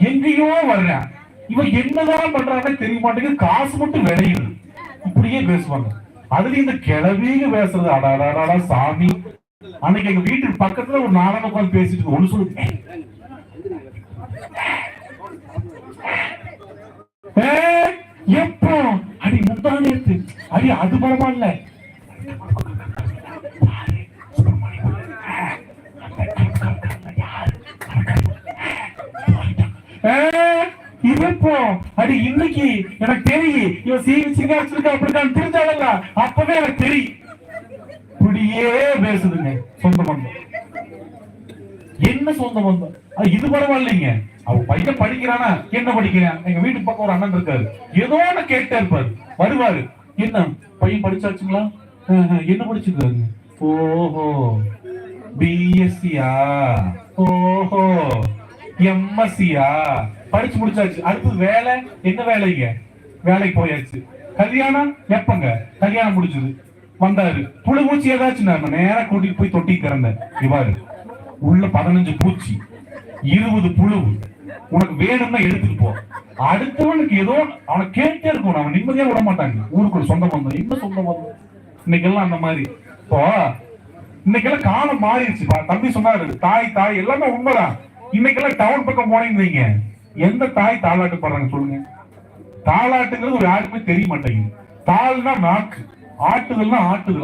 எங்கேயோ வர்றேன். இவன் என்னதான் பண்றாங்க தெரிய மாட்டேங்குது. காசு மட்டும் விளையுது. இப்படியே பேசுவாங்க. அதுல இந்த கிளவிங்க பேசுறது அடாடாடா சாமி. அன்னைக்கு எங்க வீட்டுக்கு பக்கத்துல ஒரு நாடகம் உட்காந்து பேசிட்டு ஒண்ணு சொல்லுங்க எப்போ? அடி முந்தா நேத்து அடி அது பரவாயில்ல இல்ல. இது அடி இன்னைக்கு எனக்கு தெரியும். இவன் சீவி சிங்காச்சிருக்கா அப்படிதான் தெரிஞ்சாடல அப்பவே எனக்கு தெரியும். இப்படியே பேசுதுங்க. சொந்த பந்தம் என்ன சொந்த பந்தம் இது பரவாயில்லைங்க. அவ பையன் படிக்கிறானா? என்ன படிக்கிறான்? எங்க வீட்டு பக்கம் ஒரு அண்ணன் இருக்காரு. ஏதோ ஒண்ணு கேட்டே இருப்பாரு. வருவாரு. என்ன பையன் படிச்சாச்சுங்களா? என்ன படிச்சிருக்காரு? ஓஹோ பிஎஸ்சியா ஓஹோ எம்எஸ்சியா படிச்சு முடிச்சாச்சு. அடுத்து வேலை? என்ன வேலைங்க? வேலைக்கு போயாச்சு. கல்யாணம்? எப்பங்க? கல்யாணம் முடிச்சது வந்தாரு. புழு பூச்சி ஏதாச்சும் நேரம் நேரா கூட்டிட்டு போய் தொட்டி திறந்தேன். இவாரு உள்ள பதினஞ்சு பூச்சி இருபது புழு. உனக்கு வேணும்னா எடுத்துட்டு போ. அடுத்தவனுக்கு ஏதோ அவனை கேட்டே இருக்கும் அவன் நிம்மதியா விட மாட்டாங்க. ஊருக்குள்ள சொந்த பந்தம். என்ன சொந்த பந்தம்? இன்னைக்கெல்லாம் அந்த மாதிரி. இப்போ இன்னைக்கு எல்லாம் காலம் மாறிடுச்சு. தம்பி சொன்னாரு தாய் தாய் எல்லாமே உண்மைதான் இன்னைக்கெல்லாம் டவுன் பக்கம் போனீங்க வைங்க. எந்த தாய் தாளாட்டு பாடுறாங்க சொல்லுங்க. தாளாட்டுங்கிறது ஒரு யாருக்குமே தெரிய மாட்டேங்குது. தாள்னா நாக்கு. ஆட்டுதல்னா ஆட்டுதல்